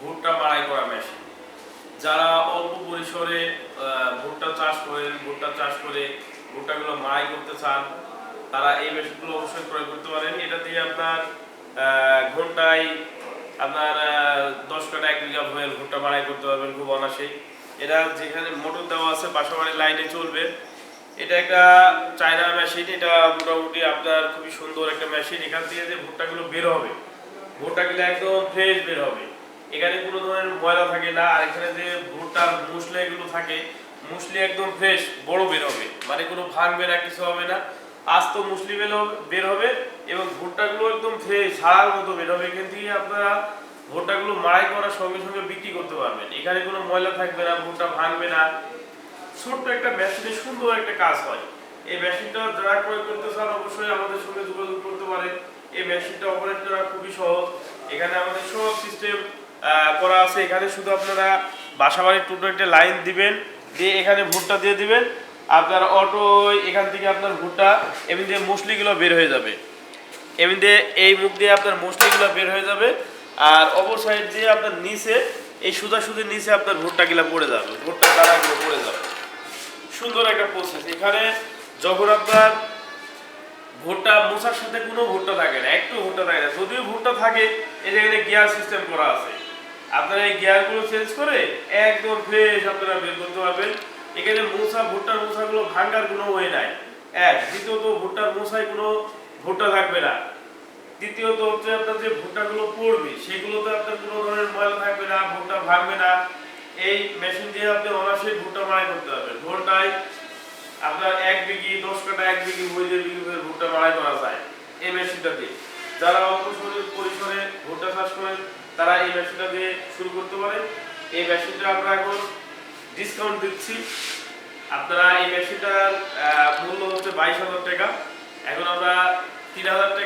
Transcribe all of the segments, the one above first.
ভুট্টা মাড়াই করা ভুট্টা চাষ করেন, ভুট্টা চাষ মাড়াই করতে চান, তারা এই মেশিনগুলো অবশ্যই ক্রয় করতে পারেন। এটা দিয়ে আপনার ঘন্টায় আপনার দশ কাটা এক বিঘা ভয়েল ভুট্টা মাড়াই করতে পারবেন খুব অনাসেই এটা যেখানে মোটর দেওয়া আছে, বাসাবাড়ির লাইনে চলবে। এটা একটা চায়না মেশিন এটা মোটামুটি আপনার খুবই সুন্দর একটা মেশিন এখান থেকে যে ভুট্টাগুলো বের হবে, ভুট্টাগুলো একদম ফ্রেশ বের হবে। এখানে কোনো ধরনের ময়লা থাকে না, আর এখানে যে ভুট্টার মুসলে এগুলো থাকে, মুসলি একদম ফ্রেশ বড় বের হবে। মানে কোনো ভাঙবে না কিছু হবে না। আস্ত মুসলি বের হবে- এবং ভুট্টাগুলো একদম ফ্রেশ ঝাড়ার মতো বের হবে। এখান থেকে আপনারা ভুট্টাগুলো মাড়াই করার সঙ্গে সঙ্গে বিক্রি করতে পারবেন। এখানে কোনো ময়লা থাকবে না, ভুট্টা ভাঙবে না। ছোট্ট একটা মেশিনে সুন্দর একটা কাজ হয়। এই মেশিনটা যারা ক্রয় করতে চান, অবশ্যই আমাদের সঙ্গে যোগাযোগ করতে পারেন। এই মেশিনটা অপারেট করা খুবই সহজ। এখানে আমাদের সব সিস্টেম করা আছে। এখানে শুধু আপনারা বাসাবাড়ির টোটো একটা লাইন দিবেন, দিয়ে এখানে ভুট্টা দিয়ে দিবেন। আপনার অটো এখান থেকে আপনার ভুট্টা এমনি দিয়ে মুসলিগুলো বের হয়ে যাবে। এমনি দিয়ে এই মুখ দিয়ে আপনার মুসলিগুলো বের হয়ে যাবে। আর অপর সাইড দিয়ে আপনার নিচে, এই সুদা সুদের নিচে আপনার ভুট্টাগুলো পড়ে যাবে, ভুট্টা দানাগুলো পড়ে যাবে। সুন্দর একটা প্রসেস এখানে যখন আপনার ভুট্টা মোছার সাথে কোনো ভুট্টা থাকে না, একটু ভুট্টা থাকে না, যদিও ভুট্টা থাকে, এই যে এখানে গিয়ার সিস্টেম করা আছে। আপনারা এই গিয়ারগুলো চেঞ্জ করে একদম ফ্রেশ আপনারা বের করতে পারবেন। এখানে মোছা ভুট্টার মোছাগুলো ভাঙ্গার কোনো ওয়ে নাই। এক, দ্বিতীয়ত ভুট্টার মোছায় কোনো ভুট্টা থাকবে না। দ্বিতীয়ত হচ্ছে আপনার যে ভুট্টাগুলো পড়বে, সেগুলোতে আপনার কোনো ধরনের ময়লা থাকবে না, ভুট্টা ভাঙবে না। এই মেশিন দিয়ে আপনি অনায়াসে ভুট্টা মাড়াই করতে পারবেন। ঘন্টায় আপনার এক বিঘি, দশ কাটা এক বিঘি বিঘি করে ভুট্টা মাড়াই করা যায় এই মেশিনটা দিয়ে। যারা অল্প পরিসরে ভুট্টা চাষ করেন, তারা এই মেশিনটা দিয়ে শুরু করতে পারে এই মেশিনটা আমরা এখন ডিসকাউন্ট দিচ্ছি। আপনারা এই মেশিনটার মূল্য হচ্ছে বাইশ হাজার টাকা। এখন আমরা তিন হাজার টাকা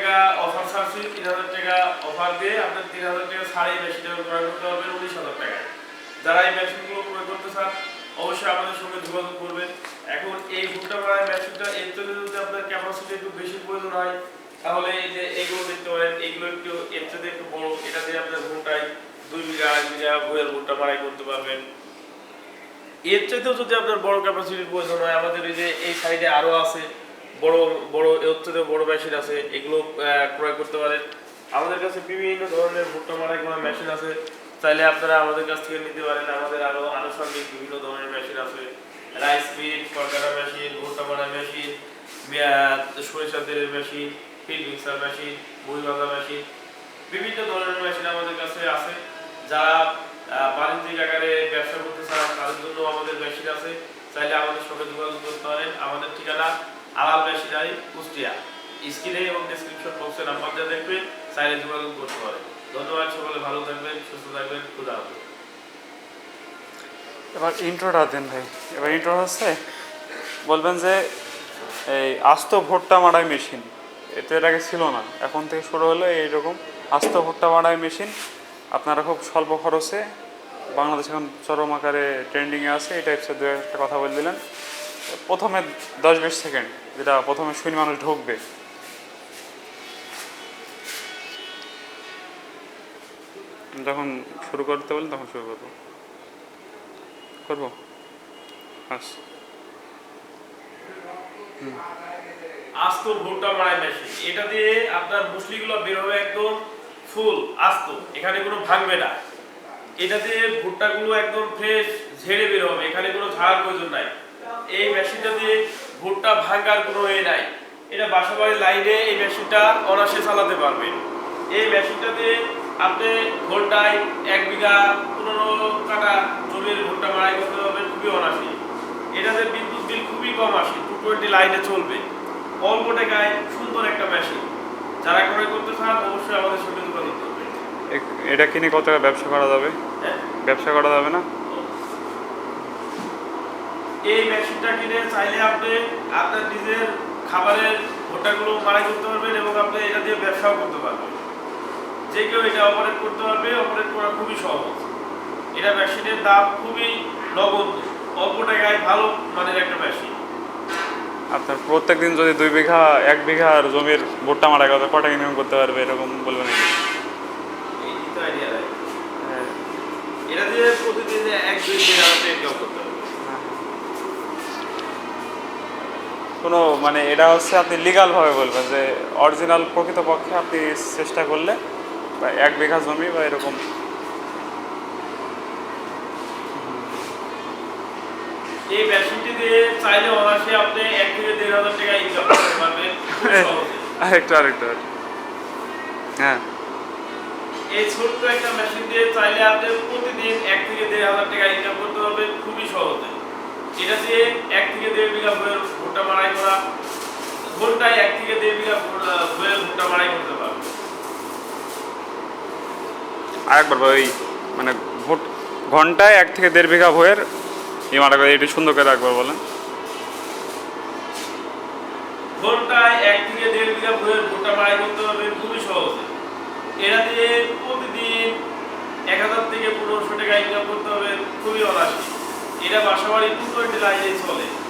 ছাড়ছি তিন হাজার টাকা অফার দিয়ে আপনার তিন হাজার টাকা ছাড়ে এই মেশিনটা ক্রয় করতে পারবেন উনিশ হাজার টাকায়। যারা এই মেশিনগুলো ক্রয় করতে চান, অবশ্যই আমাদের সঙ্গে যোগাযোগ করবেন। এখন এই ভুট্টা মারার মেশিনটা এর থেকে যদি আপনার ক্যাপাসিটি একটু বেশি প্রয়োজন হয়, তাহলে এই যে এগুলো দেখতে পারেন, এগুলো একটু এর থেকে একটু বড়। এটা দিয়ে আপনার ভুট্টায় দুই বিঘা, আড়াই বিঘা বইয়ের ভুট্টা মারাই করতে পারবেন। এর চাইতেও যদি আপনার বড় ক্যাপাসিটির প্রয়োজন হয়, আমাদের এই যে এই সাইডে আরও আছে বড় বড় এর চাইতেও বড় মেশিন আছে, এগুলো ক্রয় করতে পারেন আমাদের কাছে বিভিন্ন ধরনের ভুট্টা মারাই করা মেশিন আছে। চাইলে আপনারা আমাদের কাছ থেকে নিতে পারেন। আমাদের আরও আনুষঙ্গিক বিভিন্ন ধরনের মেশিন আছে। রাইস মিল কলকাতা মেশিন ভুট্টা মারা মেশিন সরিষা তেলের মেশিন ফিড মিক্সার মেশিন বই বাঁধা মেশিন বিভিন্ন ধরনের মেশিন আমাদের কাছে আছে। যারা বাণিজ্যিক আকারে ব্যবসা করতে চান, তাদের জন্য আমাদের মেশিন আছে। চাইলে আমাদের সঙ্গে যোগাযোগ করতে পারেন। আমাদের ঠিকানা আলাল মেশিনারি কুষ্টিয়া। স্ক্রিনে এবং ডিসক্রিপশন বক্সে নাম্বার দেওয়া দেখবে, চাইলে যোগাযোগ করতে পারেন ধন্যবাদ সকলে, ভালো থাকবেন, সুস্থ থাকবেন, খুদা হাফেজ। এবার ইন্ট্রোটা দেন ভাই। এবার ইন্ট্রো হচ্ছে, বলবেন যে, এই আস্ত ভুট্টা মারাই মেশিন এতে এর আগে ছিল না। এখন থেকে শুরু হলো এইরকম আস্ত ভুট্টা মারাই মেশিন আপনারা খুব স্বল্প খরচে, বাংলাদেশ এখন চরম আকারে ট্রেন্ডিংয়ে আছে, এই টাইপসের দু একটা কথা বলে দিলেন। প্রথমে দশ বিশ সেকেন্ড যেটা প্রথমে শুনি মানুষ ঢুকবে। যখন শুরু করতে বলেন তখন শুরু করব। করব? আচ্ছা আস্ত ভুট্টা মারাই মেশিন এটা দিয়ে আপনার মুসলিগুলো বের হবে একদম ফুল, আস্ত। এখানে কোনো ভাঙবে না। এটা দিয়ে ভুট্টাগুলো একদম ফ্রেশ ঝেড়ে বের হবে। এখানে কোনো ঝাড়ার প্রয়োজন নাই। এই মেশিনটা দিয়ে ভুট্টা ভাঙার কোনো এ নাই। এটা বাসাবাড়ির লাইনে এই মেশিনটা অনাসে চালাতে পারবেন এই মেশিনটা দিয়ে আপনি ঘন্টায় এক বিঘা পনেরো কাটা জমির ভুট্টা মারাই করতে পারবেন খুবই অনাসি এটাতে বিদ্যুৎ বিল খুবই কম আসে টু টোয়েন্টি লাইনে চলবে। অল্প টাকায় সুন্দর একটা মেশিন। যারা ক্রয় করতে চান অবশ্যই আমাদের সঙ্গে যোগাযোগ করবেন। এটা কিনে কত টাকা ব্যবসা করা যাবে? হ্যাঁ। ব্যবসা করা যাবে না? এই মেশিনটা কিনে চাইলে আপনি আপনার নিজের খাবারের ভুট্টাগুলো মারাই করতে পারবেন এবং আপনি এটা দিয়ে ব্যবসাও করতে পারবেন। যে কেউ এটা অপারেট করতে পারবে অপারেট করা খুবই সহজ। এটা মেশিনের দাম খুবই নগণ্য। অল্প টাকায় ভালো মানের একটা মেশিন আপনার প্রত্যেক দিন যদি দুই বিঘা এক বিঘার জমির ভুট্টা মারা গেছে কটা ইনকাম করতে পারবে? এরকম বলবেন এই আইডিয়া হ্যাঁ। এটা দিয়ে প্রতিদিন এক দুই হাজার ইনকাম করতে কোনো মানে এটা হচ্ছে আপনি লিগালভাবে বলবেন যে অরিজিনাল প্রকৃতপক্ষে আপনি চেষ্টা করলে বা এক বিঘা জমি বা এরকম। এই মেশিনটি দিয়ে চাইলে অনায়াসে আপনি এক থেকে দেড় হাজার টাকা ইনকাম করতে পারবেন। আরেকটু আরেকটু আরেকটু। হ্যাঁ। এই ছোট্ট একটা মেশিন দিয়ে চাইলে আপনি প্রতিদিন এক থেকে দেড় হাজার টাকা ইনকাম করতে পারবেন। খুবই সহজে। এটা দিয়ে এক থেকে দেড় বিঘা ভুয়ের ভুট্টা মারাই করা ঘন্টায় এক থেকে দেড় বিঘা ভুয়ের ভুট্টা মারাই করতে পারবে। আরেকবার ওই মানে ভোট ঘন্টায় এক থেকে দেড় বিঘা ভয়ের এই মারা করে একটু সুন্দর করে একবার বলেন। ঘন্টায় এক থেকে দেড় বিঘা ভুয়ের ভুট্টা মারাই করতে পারবেন খুবই সহজে। এটা দিয়ে প্রতিদিন এক হাজার থেকে পনেরোশো টাকা ইনকাম করতে হবে খুবই অনায়াসে। এটা বাসাবাড়ি পুরো লাইনে চলে।